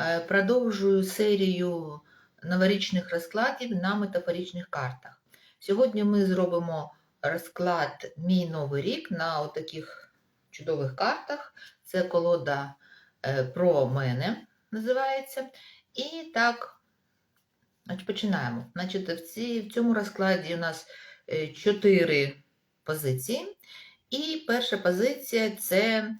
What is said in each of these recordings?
Е, Продовжую серію новорічних розкладів на метафоричних картах. Сьогодні ми зробимо розклад Мій Новий рік на таких чудових картах. Це колода е, про мене називається. І так, починаємо. Значить, в, ці, в цьому розкладі у нас е, чотири позиції. І перша позиція це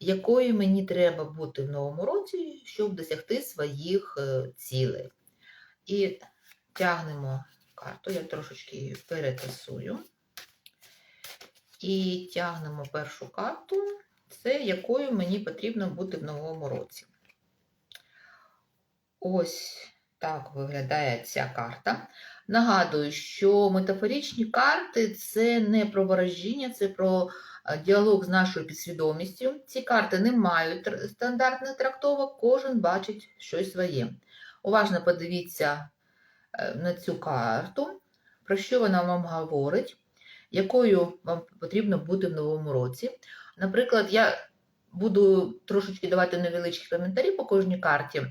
якою мені треба бути в новому році, щоб досягти своїх е, цілей. І тягнемо карту, я трошечки її перетасую. І тягнемо першу карту, це якою мені потрібно бути в новому році. Ось так виглядає ця карта. Нагадую, що метафоричні карти це не про ворожіння, це про е, діалог з нашою підсвідомістю. Ці карти не мають стандартних трактовок, кожен бачить щось своє. Уважно подивіться е, на цю карту, про що вона вам говорить, якою вам потрібно бути в новому році. Наприклад, я буду трошечки давати невеличкі коментарі по кожній карті.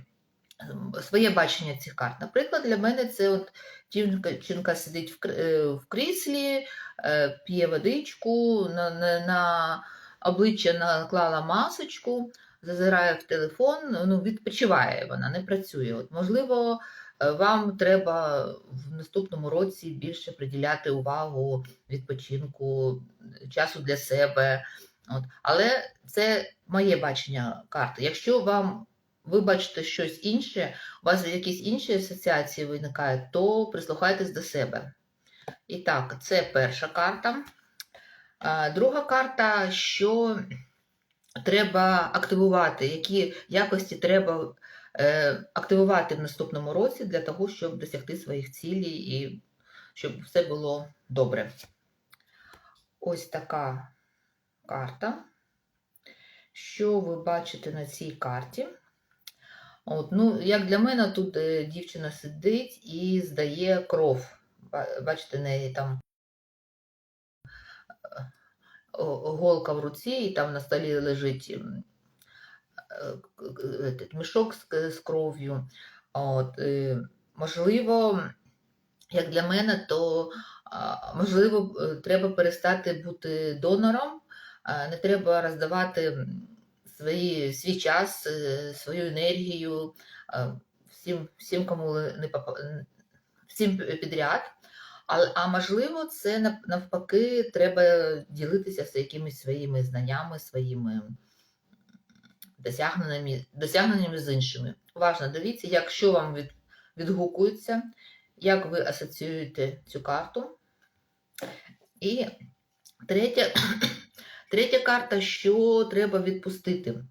Своє бачення цих карт. Наприклад, для мене це от жінка, жінка сидить в, е, кріслі, е, п'є водичку, на, на, на обличчя наклала масочку, зазирає в телефон, ну, відпочиває вона, не працює. От, можливо, е, вам треба в наступному році більше приділяти увагу відпочинку, часу для себе. От. Але це моє бачення карти. Якщо вам ви бачите щось інше, у вас якісь інші асоціації виникають, то прислухайтесь до себе. І так, це перша карта. Друга карта, що треба активувати, які якості треба е, активувати в наступному році для того, щоб досягти своїх цілей і щоб все було добре. Ось така карта. Що ви бачите на цій карті? От, ну, як для мене, тут е, дівчина сидить і здає кров. Бачите, неї там е, голка в руці, і там на столі лежить е, мішок з, кров'ю. От, можливо, як для мене, то можливо, треба перестати бути донором, не треба роздавати свої, свій час, е, свою енергію е, всім, всім кому не попа- всім підряд. А, а можливо, це навпаки треба ділитися з якимись своїми знаннями, своїми досягненнями, досягненнями з іншими. Уважно дивіться, якщо вам від, відгукується, як ви асоціюєте цю карту. І третя, третя карта, що треба відпустити.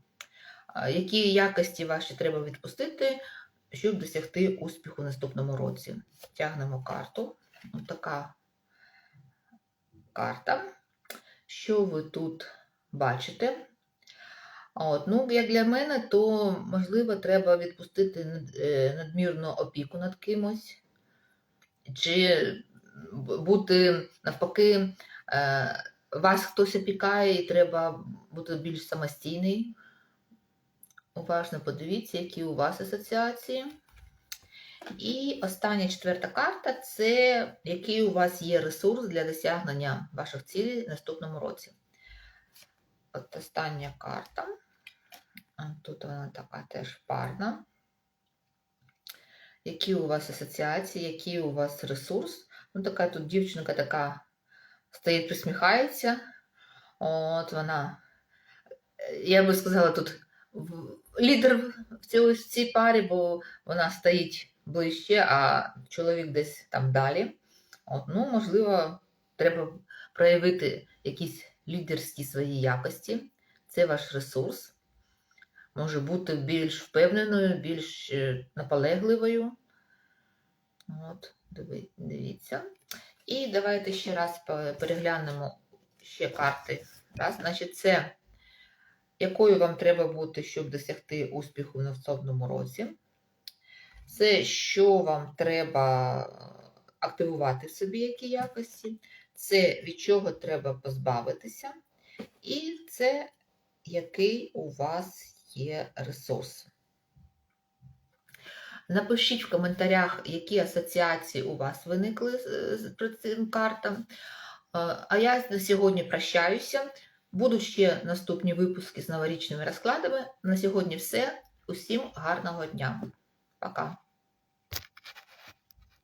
Які якості ваші треба відпустити, щоб досягти успіху в наступному році. Тягнемо карту. Ось така карта. Що ви тут бачите? От, ну, як для мене, то можливо треба відпустити е, надмірну опіку над кимось, чи бути навпаки, е, вас хтось опікає, і треба бути більш самостійний. Уважно подивіться, які у вас асоціації. І остання четверта карта це який у вас є ресурс для досягнення ваших цілей в наступному році. От остання карта. Тут вона така теж парна. Які у вас асоціації, який у вас ресурс? Ну, така тут дівчинка така стоїть, присміхається. От вона, я би сказала, тут лідер в цій, в цій парі, бо вона стоїть ближче, а чоловік десь там далі. От, ну, можливо, треба проявити якісь лідерські свої якості. Це ваш ресурс. Може бути більш впевненою, більш е, наполегливою. От, дивіться. І давайте ще раз переглянемо ще карти. Раз, значить, це якою вам треба бути, щоб досягти успіху в наступному році. Це що вам треба е, активувати в собі, які якості. Це від чого треба позбавитися. І це який у вас є ресурс. Напишіть в коментарях, які асоціації у вас виникли з, цим картам. Е, А я на сьогодні прощаюся. Будуть ще наступні випуски з новорічними розкладами. На сьогодні все. Усім гарного дня. Пока.